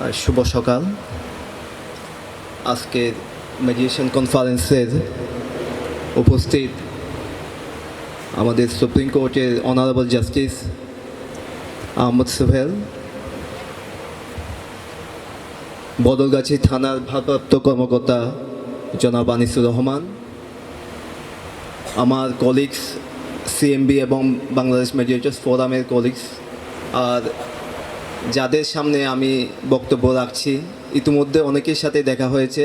শুভ সকাল। আজকের মেডিয়েশন কনফারেন্সের উপস্থিত আমাদের সুপ্রিম কোর্টের অনারেবল জাস্টিস আহমদ সোহেল বদলগাছি থানার ভারপ্রাপ্ত কর্মকর্তা জনাব আনিসুর রহমান, আমার কলিগস সিএমবি এবং বাংলাদেশ মেডিয়েটার্স ফোরামের কলিগস আর যাদের সামনে আমি বক্তব্য রাখছি, ইতিমধ্যে অনেকের সাথে দেখা হয়েছে।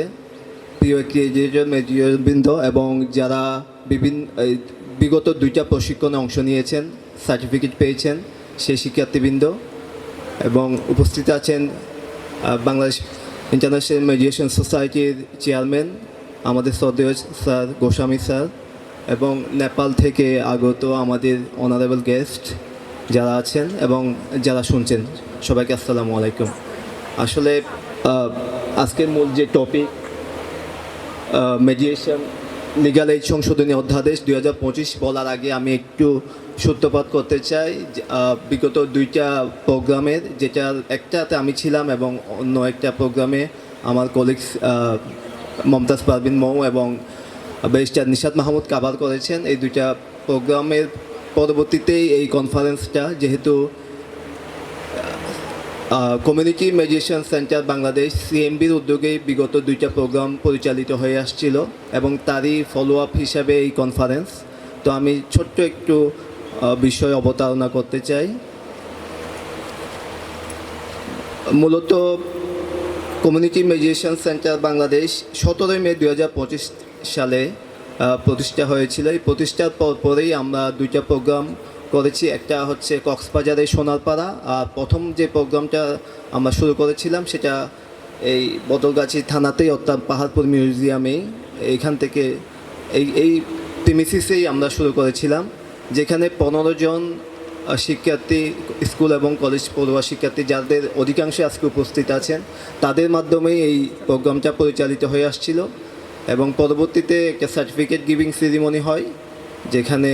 প্রিয় ক্রিয়েটর মেডিয়াবৃন্দ এবং যারা বিভিন্ন বিগত দুইটা প্রশিক্ষণে অংশ নিয়েছেন সার্টিফিকেট পেয়েছেন সেই শিক্ষার্থীবৃন্দ এবং উপস্থিত আছেন বাংলাদেশ ইন্টারন্যাশনাল মেডিয়েশন সোসাইটির চেয়ারম্যান আমাদের শ্রদ্ধেয় স্যার গোস্বামী স্যার এবং নেপাল থেকে আগত আমাদের অনারেবল গেস্ট যারা আছেন এবং যারা শুনছেন, সবাইকে আসসালামু আলাইকুম। আসলে আজকের মূল যে টপিক মেডিয়েশন লিগাল এইড সংশোধনী অধ্যাদেশ দুই হাজার পঁচিশ বলার আগে আমি একটু সূত্রপাত করতে চাই। বিগত দুইটা প্রোগ্রামের, যেটার একটাতে আমি ছিলাম এবং অন্য একটা প্রোগ্রামে আমার কলিগস মমতাজ পারভিন মৌ এবং ব্যারিস্টার নিশাদ মাহমুদ কাবার করেছেন। এই দুইটা প্রোগ্রামের পরবর্তীতেই এই কনফারেন্সটা যেহেতু কমিউনিটি মেডিয়েশন সেন্টার বাংলাদেশ সিএমবির উদ্যোগে বিগত দুইটা প্রোগ্রাম পরিচালিত হয়ে আসছিল এবং তারই ফলো আপ হিসাবে এই কনফারেন্স তো আমি ছোট্ট একটু বিষয় অবতারণা করতে চাই। মূলত কমিউনিটি মেডিয়েশন সেন্টার বাংলাদেশ সতেরোই মে দু হাজার পঁচিশ সালে প্রতিষ্ঠা হয়েছিল। এই প্রতিষ্ঠার পর পরেই আমরা দুইটা প্রোগ্রাম করেছি। একটা হচ্ছে কক্সবাজারে সোনারপাড়া, আর প্রথম যে প্রোগ্রামটা আমরা শুরু করেছিলাম সেটা এই বদলগাছি থানাতেই, অর্থাৎ পাহাড়পুর মিউজিয়ামে। এইখান থেকে এই এই প্রিমিসিসেই আমরা শুরু করেছিলাম, যেখানে পনেরো জন শিক্ষার্থী, স্কুল এবং কলেজ পড়ুয়া শিক্ষার্থী, যাদের অধিকাংশে আজকে উপস্থিত আছেন, তাদের মাধ্যমেই এই প্রোগ্রামটা পরিচালিত হয়ে আসছিল। এবং পরবর্তীতে একটা সার্টিফিকেট গিভিং সেরিমনি হয়, যেখানে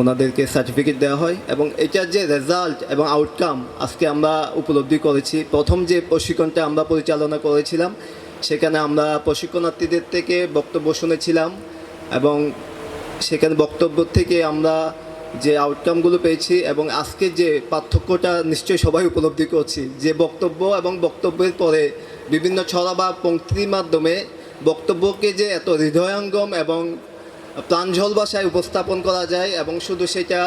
ওনাদেরকে সার্টিফিকেট দেওয়া হয় এবং এটার যে রেজাল্ট এবং আউটকাম আজকে আমরা উপলব্ধি করেছি। প্রথম যে প্রশিক্ষণটা আমরা পরিচালনা করেছিলাম, সেখানে আমরা প্রশিক্ষণার্থীদের থেকে বক্তব্য শুনেছিলাম এবং সেখানে বক্তব্য থেকে আমরা যে আউটকামগুলো পেয়েছি এবং আজকে যে পার্থক্যটা নিশ্চয়ই সবাই উপলব্ধি করছি। যে বক্তব্য এবং বক্তব্যের পরে বিভিন্ন ছড়া বা পঙ্ক্তির মাধ্যমে বক্তব্যকে যে এত হৃদয়ঙ্গম এবং প্রাঞ্জল ভাষায় উপস্থাপন করা যায় এবং শুধু সেটা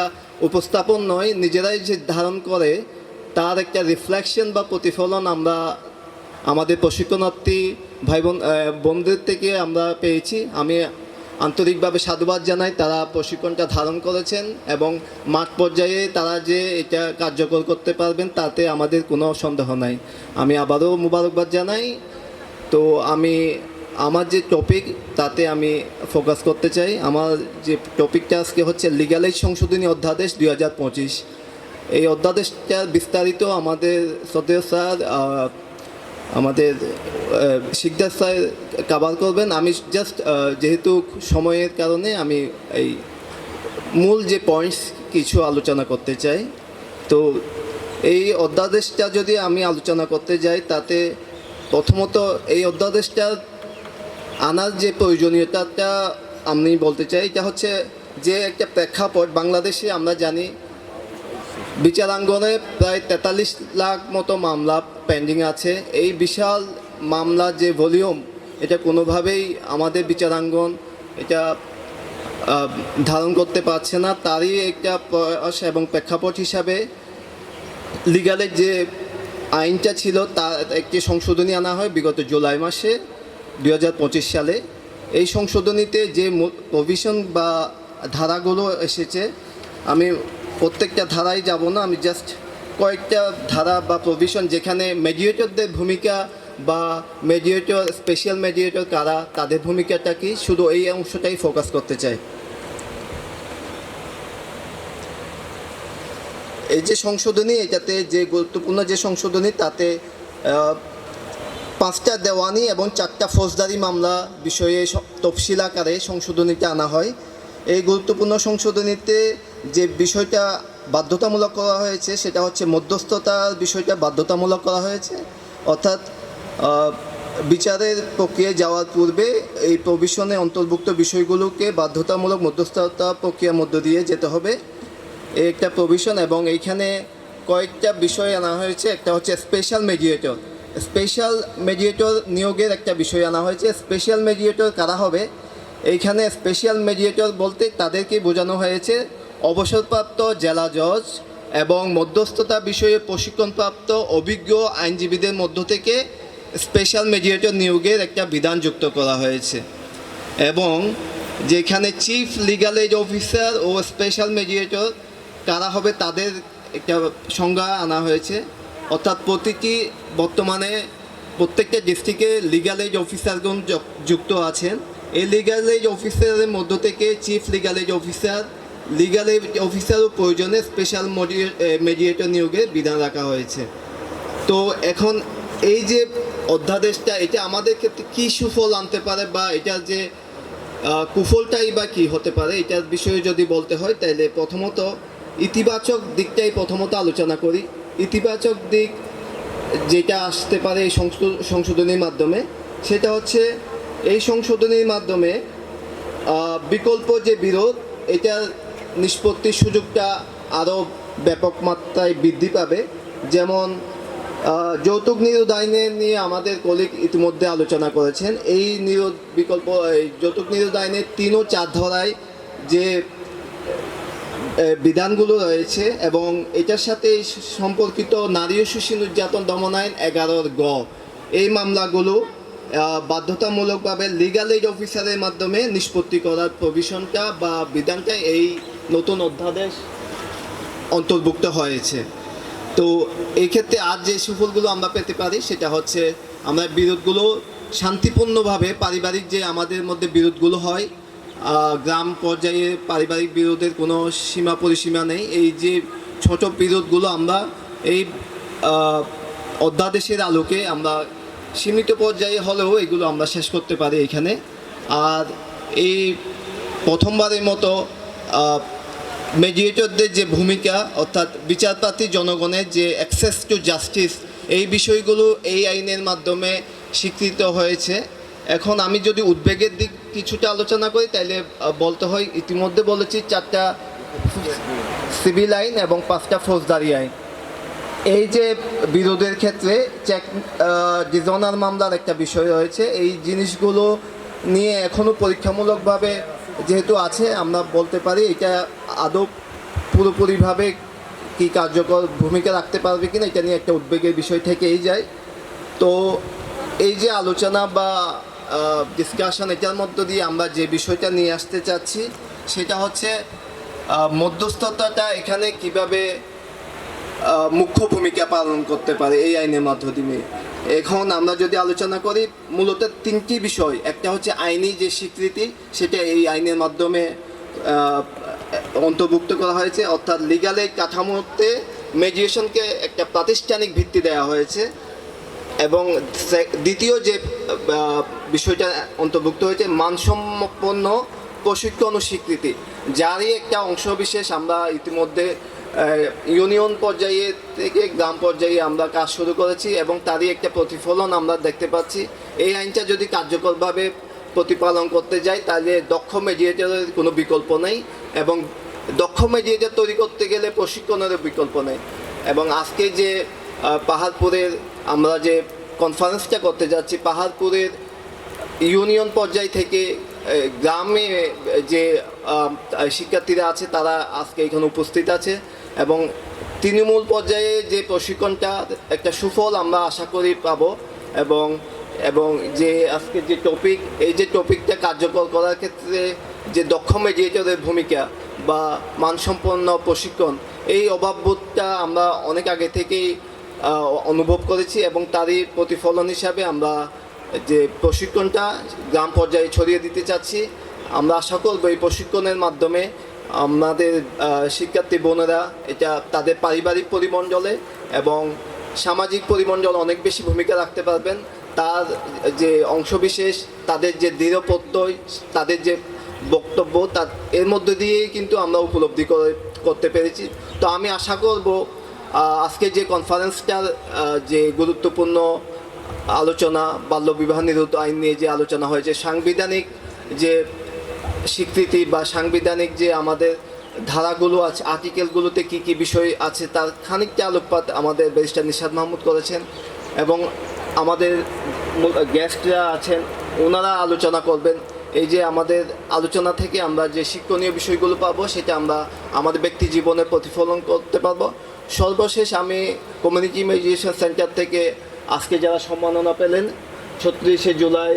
উপস্থাপন নয়, নিজেরাই যে ধারণ করে, তার একটা রিফ্লেকশন বা প্রতিফলন আমরা আমাদের প্রশিক্ষণার্থী ভাই বোন বোনদের থেকে আমরা পেয়েছি। আমি আন্তরিকভাবে সাধুবাদ জানাই তারা প্রশিক্ষণটা ধারণ করেছেন এবং মাঠ পর্যায়ে তারা যে এটা কার্যকর করতে পারবেন তাতে আমাদের কোনো সন্দেহ নাই। আমি আবারও মুবারকবাদ জানাই। তো আমি আমার যে টপিক তাতে আমি ফোকাস করতে চাই। আমার যে টপিকটা আজকে হচ্ছে লিগালাইজ সংশোধনী অধ্যাদেশ দুই হাজার পঁচিশ। এই অধ্যাদেশটা বিস্তারিত আমাদের সদস্য স্যার আমাদের শিকদার স্যার কাভার করবেন। আমি জাস্ট যেহেতু সময়ের কারণে আমি এই মূল যে পয়েন্টস কিছু আলোচনা করতে চাই। তো এই অধ্যাদেশটা যদি আমি আলোচনা করতে যাই, তাতে প্রথমত এই অধ্যাদেশটা আনার যে প্রয়োজনীয়তাটা আমি বলতে চাই, এটা হচ্ছে যে একটা প্রেক্ষাপট, বাংলাদেশে আমরা জানি বিচারাঙ্গনে প্রায় তেতাল্লিশ লাখ মতো মামলা পেন্ডিং আছে। এই বিশাল মামলা যে ভলিউম, এটা কোনোভাবেই আমাদের বিচারাঙ্গন এটা ধারণ করতে পারছে না। তারই একটা প্রয়াস এবং প্রেক্ষাপট হিসাবে লিগালের যে আইনটা ছিল, তার একটি সংশোধনী আনা হয় বিগত জুলাই মাসে। দু হাজার পঁচিশ সালে এই সংশোধনীতে যে প্রভিশন বা ধারাগুলো এসেছে, আমি প্রত্যেকটা ধারাই যাব না, আমি জাস্ট কয়েকটা ধারা বা প্রভিশন যেখানে মেডিয়েটরদের ভূমিকা বা মেডিয়েটর স্পেশাল মেডিয়েটর কারা, তাদের ভূমিকাটা কি, শুধু এই অংশটাই ফোকাস করতে চাই। এই যে সংশোধনী, এটাতে যে গুরুত্বপূর্ণ যে সংশোধনী, তাতে পাঁচটা দেওয়ানি এবং চারটা ফৌজদারি মামলা বিষয়ে তফসিল আকারে সংশোধনীতে আনা হয়। এই গুরুত্বপূর্ণ সংশোধনীতে যে বিষয়টা বাধ্যতামূলক করা হয়েছে, সেটা হচ্ছে মধ্যস্থতার বিষয়টা বাধ্যতামূলক করা হয়েছে। অর্থাৎ বিচারের প্রক্রিয়ায় যাওয়ার পূর্বে এই প্রভিশনে অন্তর্ভুক্ত বিষয়গুলোকে বাধ্যতামূলক মধ্যস্থতা প্রক্রিয়ার মধ্য দিয়ে যেতে হবে। এই একটা প্রভিশন এবং এইখানে কয়েকটা বিষয় আনা হয়েছে। একটা হচ্ছে স্পেশাল মেডিয়েটর স্পেশাল মেডিয়েটর নিয়োগের একটা বিষয় আনা হয়েছে। স্পেশাল মেডিয়েটর কারা হবে? এইখানে স্পেশাল মেডিয়েটর বলতে তাদেরকে বোঝানো হয়েছে অবসরপ্রাপ্ত জেলা জজ এবং মধ্যস্থতা বিষয়ে প্রশিক্ষণপ্রাপ্ত অভিজ্ঞ আইনজীবীদের মধ্য থেকে স্পেশাল মেডিয়েটর নিয়োগের একটা বিধান যুক্ত করা হয়েছে। এবং যেখানে চিফ লিগাল এড অফিসার ও স্পেশাল মেডিয়েটর কারা হবে তাদের একটা সংজ্ঞা আনা হয়েছে। অর্থাৎ প্রতিটি বর্তমানে প্রত্যেকটা ডিস্ট্রিক্টে লিগাল এড অফিসারগণ যুক- যুক্ত আছেন। এই লিগাল এড অফিসারের মধ্য থেকে chief legal aid officer legal aid অফিসারও প্রয়োজনে স্পেশাল মেডিয়েটর নিয়োগের বিধান রাখা হয়েছে। তো এখন এই যে অধ্যাদেশটা, এটা আমাদের ক্ষেত্রে কী সুফল আনতে পারে বা এটা যে কুফলটাই বা কি হতে পারে, এটার বিষয়ে যদি বলতে হয় তাহলে প্রথমত ইতিবাচক দিকটাই প্রথমত আলোচনা করি। ইতিবাচক দিক যেটা আসতে পারে এই সংশো- সংশোধনীর মাধ্যমে, সেটা হচ্ছে এই সংশোধনীর মাধ্যমে বিকল্প যে বিরোধ, এটার নিষ্পত্তির সুযোগটা আরও ব্যাপক মাত্রায় বৃদ্ধি পাবে। যেমন যৌতুক নিরোধ আইনে নিয়ে আমাদের কলিগ ইতিমধ্যে আলোচনা করেছেন। এই নিরোধ বিকল্প, এই যৌতুক নিরোধ আইনের তিন ও চার ধরায় যে বিধানগুলো রয়েছে এবং এটার সাথে সম্পর্কিত নারী ও শিশু নির্যাতন দমন আইন এগারোর গ। এই মামলাগুলো বাধ্যতামূলকভাবে লিগাল এইড অফিসারের মাধ্যমে নিষ্পত্তি করার প্রভিশনটা বা বিধানটা এই নতুন অধ্যাদেশ অন্তর্ভুক্ত হয়েছে। তো এই ক্ষেত্রে আজ যে সুফলগুলো আমরা পেতে পারি সেটা হচ্ছে, আমরা বিরোধগুলো শান্তিপূর্ণভাবে, পারিবারিক যে আমাদের মধ্যে বিরোধগুলো হয় গ্রাম পর্যায়ে পারিবারিক বিরোধের কোনো সীমা পরিসীমা নেই। এই যে ছোট বিরোধগুলো আমরা এই অধ্যাদেশের আলোকে আমরা সীমিত পর্যায়ে হলেও এগুলো আমরা শেষ করতে পারি এখানে। আর এই প্রথমবারের মতো মেডিয়েটরদের যে ভূমিকা, অর্থাৎ বিচারপ্রার্থী জনগণের যে অ্যাক্সেস টু জাস্টিস এই বিষয়গুলো এই আইনের মাধ্যমে স্বীকৃত হয়েছে। এখন আমি যদি উদ্বেগের দিক কিছুটা আলোচনা করি, তাইলে বলতে হয়, ইতিমধ্যে বলেছি চারটা সিভিল আইন এবং পাঁচটা ফৌজদারি আইন। এই যে বিরোধের ক্ষেত্রে চেক ডিজনার মামলার একটা বিষয় রয়েছে। এই জিনিসগুলো নিয়ে এখনও পরীক্ষামূলকভাবে যেহেতু আছে, আমরা বলতে পারি, এটা আদৌ পুরোপুরিভাবে কি কার্যকর ভূমিকা রাখতে পারবে কিনা, এটা নিয়ে একটা উদ্বেগের বিষয় থেকেই যায়। তো এই যে আলোচনা বা ডিসকাশন এটার মধ্য দিয়ে আমরা যে বিষয়টা নিয়ে আসতে চাচ্ছি, সেটা হচ্ছে মধ্যস্থতাটা এখানে কীভাবে মুখ্য ভূমিকা পালন করতে পারে এই আইনের মাধ্যমে এখন আমরা যদি আলোচনা করি, মূলত তিনটি বিষয়। একটা হচ্ছে আইনি যে স্বীকৃতি, সেটা এই আইনের মাধ্যমে অন্তর্ভুক্ত করা হয়েছে। অর্থাৎ লিগাল কাঠামোতে মেডিয়েশনকে একটা প্রাতিষ্ঠানিক ভিত্তি দেওয়া হয়েছে। এবং দ্বিতীয় যে বিষয়টা অন্তর্ভুক্ত হয়েছে, মানসম্পন্ন প্রশিক্ষণ স্বীকৃতি। যারই একটা অংশবিশেষ আমরা ইতিমধ্যে ইউনিয়ন পর্যায়ে থেকে গ্রাম পর্যায়ে আমরা কাজ শুরু করেছি এবং তারই একটা প্রতিফলন আমরা দেখতে পাচ্ছি। এই আইনটা যদি কার্যকরভাবে প্রতিপালন করতে যাই, তাহলে দক্ষ মেডিয়েটারের কোনো বিকল্প নেই এবং দক্ষ মেডিয়েটার তৈরি করতে গেলে প্রশিক্ষণেরও বিকল্প নেই। এবং আজকে যে পাহাড়পুরের আমরা যে কনফারেন্সটা করতে যাচ্ছি, পাহাড়পুরের ইউনিয়ন পর্যায় থেকে গ্রামে যে শিক্ষার্থীরা আছে, তারা আজকে এখানে উপস্থিত আছে এবং তৃণমূল পর্যায়ে যে প্রশিক্ষণটা, একটা সুফল আমরা আশা করি পাবো এবং এবং যে আজকে যে টপিক এই যে টপিকটা কার্যকর করার ক্ষেত্রে যে দক্ষ মেডিয়েটরের ভূমিকা বা মানসম্পন্ন প্রশিক্ষণ, এই অভাববোধটা আমরা অনেক আগে থেকেই অনুভব করেছি এবং তারই প্রতিফলন হিসাবে আমরা যে প্রশিক্ষণটা গ্রাম পর্যায়ে ছড়িয়ে দিতে চাচ্ছি, আমরা আশা করব এই প্রশিক্ষণের মাধ্যমে আমাদের শিক্ষার্থী বোনেরা এটা তাদের পারিবারিক পরিমণ্ডলে এবং সামাজিক পরিমণ্ডল অনেক বেশি ভূমিকা রাখতে পারবেন। তার যে অংশবিশেষ, তাদের যে দৃঢ় প্রত্যয়, তাদের যে বক্তব্য, তার এর মধ্য দিয়েই কিন্তু আমরা উপলব্ধি করে, করতে পেরেছি। তো আমি আশা করব আজকে যে কনফারেন্সটার যে গুরুত্বপূর্ণ আলোচনা বাল্যবিবাহ নিরোধ আইন নিয়ে যে আলোচনা হয়েছে, সাংবিধানিক যে স্বীকৃতি বা সাংবিধানিক যে আমাদের ধারাগুলো আছে, আর্টিকেলগুলোতে কি কি বিষয় আছে, তার খানিকটা আলোকপাত আমাদের ব্যারিস্টার নিশাদ মাহমুদ করেছেন এবং আমাদের গেস্টরা আছেন ওনারা আলোচনা করবেন। এই যে আমাদের আলোচনা থেকে আমরা যে শিক্ষণীয় বিষয়গুলো পাবো, সেটা আমরা আমাদের ব্যক্তি জীবনে প্রতিফলন করতে পারব। সর্বশেষ আমি কমিউনিটি মেডিটেশন সেন্টার থেকে আজকে যারা সম্মাননা পেলেন, ছত্রিশে জুলাই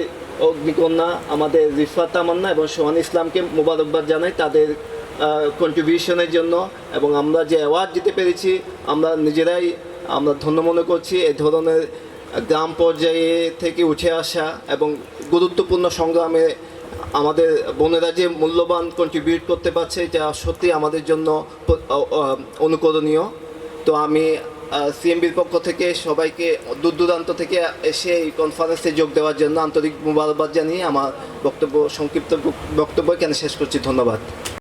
অগ্নিকন্যা আমাদের রিফাত তামান্না এবং সোহান ইসলামকে মোবারকবাদ জানাই তাদের কন্ট্রিবিউশনের জন্য এবং আমরা যে অ্যাওয়ার্ড দিতে পেরেছি, আমরা নিজেরাই, আমরা ধন্য মনে করছি এ ধরনের গ্রাম পর্যায়ে থেকে উঠে আসা এবং গুরুত্বপূর্ণ সংগ্রামে আমাদের বোনেরা যে মূল্যবান কন্ট্রিবিউট করতে পারছে, এটা সত্যি আমাদের জন্য অনুকরণীয়। তো আমি সিএমবির পক্ষ থেকে সবাইকে দূর দূরান্ত থেকে এসে এই কনফারেন্সে যোগ দেওয়ার জন্য আন্তরিক মুবারকবাদ জানিয়ে আমার বক্তব্য, সংক্ষিপ্ত বক্তব্য এখানে শেষ করছি। ধন্যবাদ।